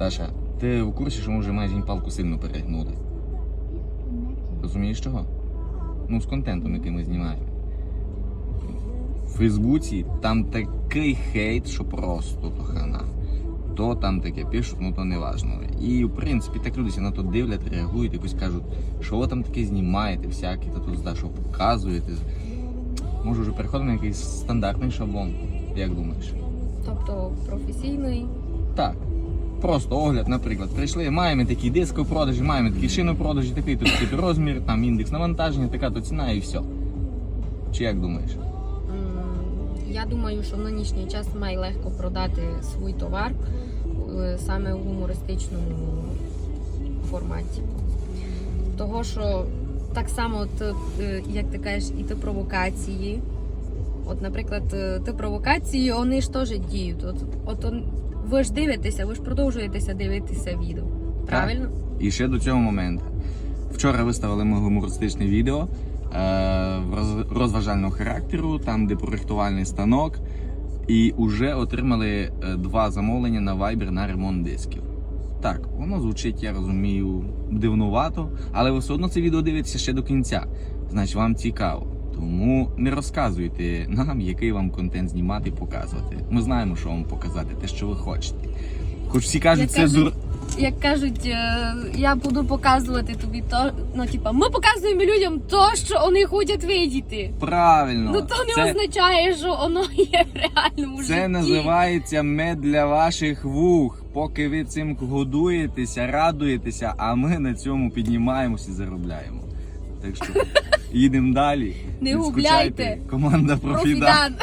Даша, ти в курсі, що ми вже майже палку сильно перегнули. Розумієш чого? Ну, з контентом, який ми знімаємо. В Фейсбуці там такий хейт, що просто то хана. То там таке пишуть, ну то не важно. І в принципі так люди на то дивлять, реагують, якось кажуть, що ви там таке знімаєте, всякі, та тут зда, що показуєте. Може вже переходимо на якийсь стандартний шаблон. Як думаєш? Тобто професійний. Так. Просто огляд, наприклад, прийшли, маємо такий диск у продажі, маємо такий шин у продажі, такий тут такий розмір, там індекс навантаження, така то ціна і все. Чи як думаєш? Я думаю, що в нинішній час має легко продати свій товар е, саме у гумористичному форматі. Того, що так само, е, як ти кажеш, і ти провокації. От, наприклад, е, ти провокації, вони ж теж діють. От, от ви ж дивитеся, ви ж продовжуєтеся дивитися відео. Правильно? І ще до цього моменту. Вчора виставили ми гумористичне відео е, розважального характеру, там, де проєктувальний станок, і вже отримали е, два замовлення на Viber на ремонт дисків. Так, воно звучить, я розумію, дивнувато, але ви все одно це відео дивитеся ще до кінця. Значить, вам цікаво. Тому не розказуйте нам, який вам контент знімати і показувати. Ми знаємо, що вам показати, те, що ви хочете. Хоч всі кажуть, Як це кажуть, дур... Як кажуть, е, я буду показувати тобі то, ну типа, ми показуємо людям то, що вони хочуть видіти. правильно. Ну то не це... означає, що воно є в реальному житті. Це називається мед для ваших вух. Поки ви цим годуєтеся, радуєтеся, а ми на цьому піднімаємося і заробляємо. Так що їдемо далі. Не губляйте. Команда Профіда. Профідан.